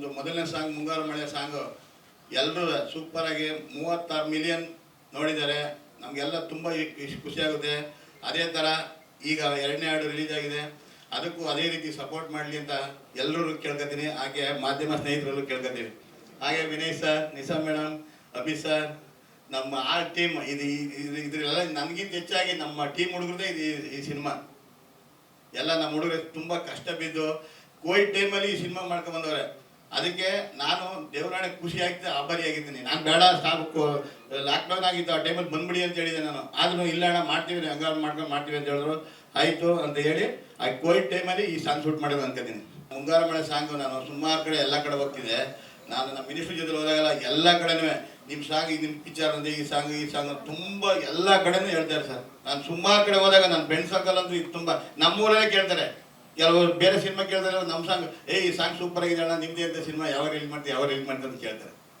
ನಮ್ಮದು ಮೊದಲನೇ ಸಾಂಗ್ ಮುಂಗಾರು ಮಳೆ ಸಾಂಗು ಎಲ್ಲರೂ ಸೂಪರಾಗಿ ಮೂವತ್ತಾರು ಮಿಲಿಯನ್ ನೋಡಿದ್ದಾರೆ. ನಮಗೆಲ್ಲ ತುಂಬ ಖುಷಿಯಾಗುತ್ತೆ ಅದೇ ಥರ ಈಗ ಎರಡನೇ ಹಾಡು ರಿಲೀಸ್ ಆಗಿದೆ. ಅದಕ್ಕೂ ಅದೇ ರೀತಿ ಸಪೋರ್ಟ್ ಮಾಡಲಿ ಅಂತ ಎಲ್ಲರೂ ಕೇಳ್ಕೊತೀನಿ ಹಾಗೆ ಮಾಧ್ಯಮ ಸ್ನೇಹಿತರಲ್ಲೂ ಕೇಳ್ಕೊತೀನಿ ಹಾಗೆ Vinay sir Nisa madam Abhi sir ನಮ್ಮ ಆ ಟೀಮ್ ಇದು ಇದು ಇದ್ರೆಲ್ಲ ನನಗಿಂತ ಹೆಚ್ಚಾಗಿ ನಮ್ಮ ಟೀಮ್ ಹುಡುಗರದೇ ಇದು ಈ ಸಿನಿಮಾ. ಎಲ್ಲ ನಮ್ಮ ಹುಡುಗರು ತುಂಬ ಕಷ್ಟ ಬಿದ್ದು, ಕೋವಿಡ್ ಟೈಮಲ್ಲಿ ಈ ಸಿನಿಮಾ ಮಾಡ್ಕೊಂಡ್ ಬಂದವ್ರೆ. ಅದಕ್ಕೆ ನಾನು ದೇವರಾಣೆ ಖುಷಿ ಆಗ್ತದೆ ಆಭಾರಿ ಆಗಿದ್ದೀನಿ. ನಾನು ಬೇಡ, ಸಾಕು ಲಾಕ್ಡೌನ್ ಆಗಿತ್ತು, ಆ ಟೈಮಲ್ಲಿ ಬಂದ್ಬಿಡಿ ಅಂತ ಹೇಳಿದೆ ನಾನು. ಆದ್ರೂ ಇಲ್ಲ ಅಣ್ಣ, ಮಾಡ್ತೀವಿ ಹಂಗಾರು ಮಾಡ್ಕೊಂಡು ಮಾಡ್ತೀವಿ ಅಂತ ಹೇಳಿದ್ರು. ಆಯಿತು ಅಂತ ಹೇಳಿ, ಆ ಕೋವಿಡ್ ಟೈಮಲ್ಲಿ ಈ ಸಾಂಗ್ ಶೂಟ್ ಮಾಡೋದು ಅನ್ಕೋತೀನಿ. ಮುಂಗಾರು ಮಳೆ ಸಾಂಗು ನಾನು ಸುಮಾರು ಕಡೆ ಎಲ್ಲ ಕಡೆ ಹೋಗ್ತಿದ್ದೆ ನಾನು ನಮ್ಮ ಮಿನಿಸ್ಟ್ರ್ ಜೊತೆ ಹೋದಾಗಲ್ಲ ಎಲ್ಲ ಕಡೆನೂ ನಿಮ್ಮ ಸಾಂಗ್ ನಿಮ್ಮ ಪಿಕ್ಚರ್ ಅಂದ್ರೆ ಈ ಸಾಂಗ್ ಈ ಸಾಂಗ್ ತುಂಬ ಎಲ್ಲ ಕಡೆನೂ ಹೇಳ್ತಾರೆ ಸರ್. ನಾನು ಸುಮಾರು ಕಡೆ ಹೋದಾಗ ನನ್ನ ಫ್ರೆಂಡ್ ಸರ್ಕಲ್ ಅಂತೂ ಇದು ತುಂಬ ನಮ್ಮೂರಲ್ಲೇ ಕೇಳ್ತಾರೆ. ಕೆಲವರು ಬೇರೆ ಸಿನಿಮಾ ಕೇಳ್ತಾರೆ ನಮ್ಮ ಸಾಂಗ್ ಏ ಈ ಸಾಂಗ್ ಸೂಪರ್ ಆಗಿದೆ ಅಣ್ಣ, ನಿಮ್ದೇ ಅಂತ ಸಿನಿಮಾ ಯಾವಾಗ ರಿಲೀಸ್ ಮಾಡ್ತೀವಿ ಯಾವಾಗ ರಿಲೀಸ್ ಮಾಡ್ತೀವಿ ಅಂತ ಕೇಳ್ತಾರೆ.